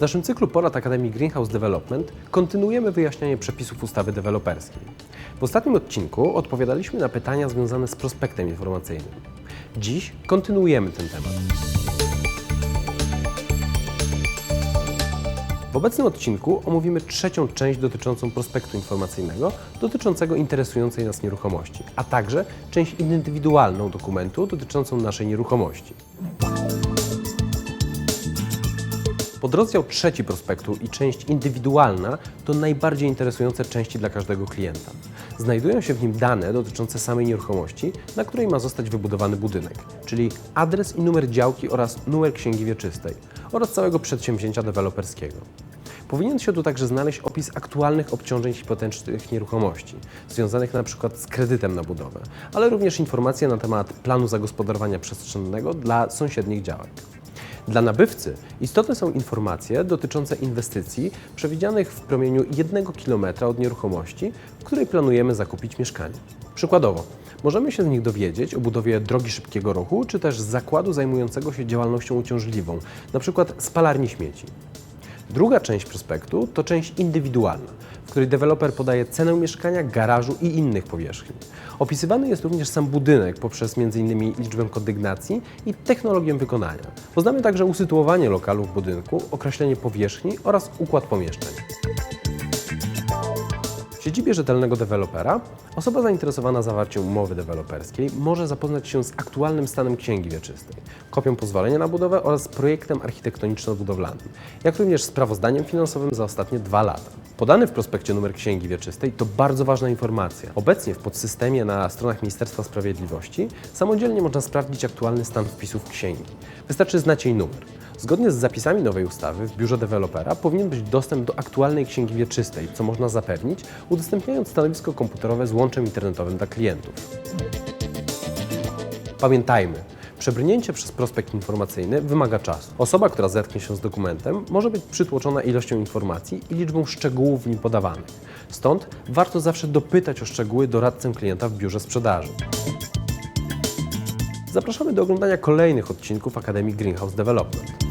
W naszym cyklu porad Akademii Greenhouse Development kontynuujemy wyjaśnianie przepisów ustawy deweloperskiej. W ostatnim odcinku odpowiadaliśmy na pytania związane z prospektem informacyjnym. Dziś kontynuujemy ten temat. W obecnym odcinku omówimy trzecią część dotyczącą prospektu informacyjnego, dotyczącego interesującej nas nieruchomości, a także część indywidualną dokumentu dotyczącą naszej nieruchomości. Podrozdział trzeci prospektu i część indywidualna to najbardziej interesujące części dla każdego klienta. Znajdują się w nim dane dotyczące samej nieruchomości, na której ma zostać wybudowany budynek, czyli adres i numer działki oraz numer księgi wieczystej oraz całego przedsięwzięcia deweloperskiego. Powinien się tu także znaleźć opis aktualnych obciążeń hipotecznych nieruchomości, związanych przykład z kredytem na budowę, ale również informacje na temat planu zagospodarowania przestrzennego dla sąsiednich działek. Dla nabywcy istotne są informacje dotyczące inwestycji przewidzianych w promieniu 1 km od nieruchomości, w której planujemy zakupić mieszkanie. Przykładowo, możemy się z nich dowiedzieć o budowie drogi szybkiego ruchu, czy też zakładu zajmującego się działalnością uciążliwą, np. spalarni śmieci. Druga część prospektu to część indywidualna, w której deweloper podaje cenę mieszkania, garażu i innych powierzchni. Opisywany jest również sam budynek poprzez m.in. liczbę kondygnacji i technologię wykonania. Poznamy także usytuowanie lokalu w budynku, określenie powierzchni oraz układ pomieszczeń. W siedzibie rzetelnego dewelopera osoba zainteresowana zawarciem umowy deweloperskiej może zapoznać się z aktualnym stanem księgi wieczystej, kopią pozwolenia na budowę oraz projektem architektoniczno-budowlanym, jak również sprawozdaniem finansowym za ostatnie dwa lata. Podany w prospekcie numer księgi wieczystej to bardzo ważna informacja. Obecnie w podsystemie na stronach Ministerstwa Sprawiedliwości samodzielnie można sprawdzić aktualny stan wpisów księgi. Wystarczy znać jej numer. Zgodnie z zapisami nowej ustawy w biurze dewelopera powinien być dostęp do aktualnej księgi wieczystej, co można zapewnić, udostępniając stanowisko komputerowe z łączem internetowym dla klientów. Pamiętajmy, przebrnięcie przez prospekt informacyjny wymaga czasu. Osoba, która zetknie się z dokumentem, może być przytłoczona ilością informacji i liczbą szczegółów w nim podawanych. Stąd warto zawsze dopytać o szczegóły doradcę klienta w biurze sprzedaży. Zapraszamy do oglądania kolejnych odcinków Akademii Greenhouse Development.